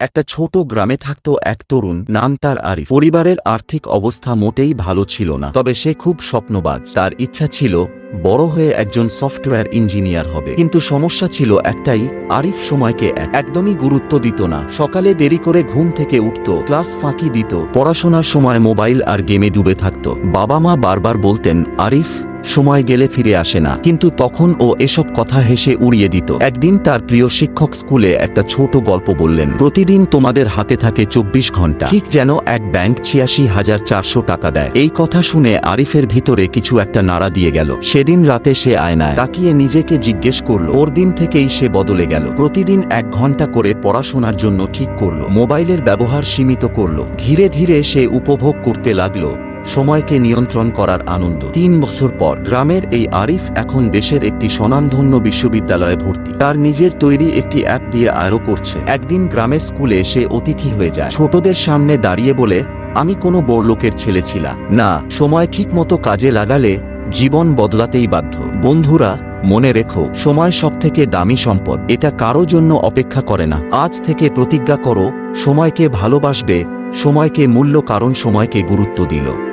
একটা ছোট গ্রামে থাকত এক তরুণ, নাম তার আরিফ। পরিবারের আর্থিক অবস্থা মোটেই ভালো ছিল না, তবে সে খুব স্বপ্নবাজ। তার ইচ্ছা ছিল, বড় হয়ে একজন সফটওয়্যার ইঞ্জিনিয়ার হবে। কিন্তু সমস্যা ছিল একটাই, আরিফ সময়কে একদমই গুরুত্ব দিত না। সকালে দেরি করে ঘুম থেকে উঠত, ক্লাস ফাঁকি দিত। পড়াশোনার সময় মোবাইল আর গেমে ডুবে থাকত। বাবা মা বারবার বলতেন, আরিফ সময় গেলে ফিরে আসে না। কিন্তু তখন ও এসব কথা হেসে উড়িয়ে দিত। একদিন তার প্রিয় শিক্ষক স্কুলে একটা ছোট গল্প বললেন, প্রতিদিন তোমাদের হাতে থাকে চব্বিশ ঘণ্টা। ঠিক যেন এক ব্যাংক ছিয়াশি হাজার চারশো টাকা দেয়। এই কথা শুনে আরিফের ভিতরে কিছু একটা নাড়া দিয়ে গেল। সেদিন রাতে সে আয়নায় তাকিয়ে নিজেকে জিজ্ঞেস করল, ওর দিন থেকেই সে বদলে গেল। প্রতিদিন এক ঘণ্টা করে পড়াশোনার জন্য ঠিক করল। মোবাইলের ব্যবহার সীমিত করল। ধীরে ধীরে সে উপভোগ করতে লাগল। সময়কে নিয়ন্ত্রণ করার আনন্দ। তিন বছর পর গ্রামের এই আরিফ এখন দেশের একটি স্বনামধন্য বিশ্ববিদ্যালয়ে ভর্তি। তার নিজের তৈরি একটি অ্যাপ দিয়ে আরও করছে। একদিন গ্রামের স্কুলে সে অতিথি হয়ে যায়। ছোটদের সামনে দাঁড়িয়ে বলে, আমি কোনো বড়লোকের ছেলে ছিলাম। না, সময় ঠিক মতো কাজে লাগালে জীবন বদলাতেই বাধ্য। বন্ধুরা, মনে রেখো, সময় সবথেকে দামি সম্পদ। এটা কারও জন্য অপেক্ষা করে না। আজ থেকে প্রতিজ্ঞা করো, সময়কে ভালোবাসবে, সময়কে মূল্য কারণ সময়কে গুরুত্ব দিল।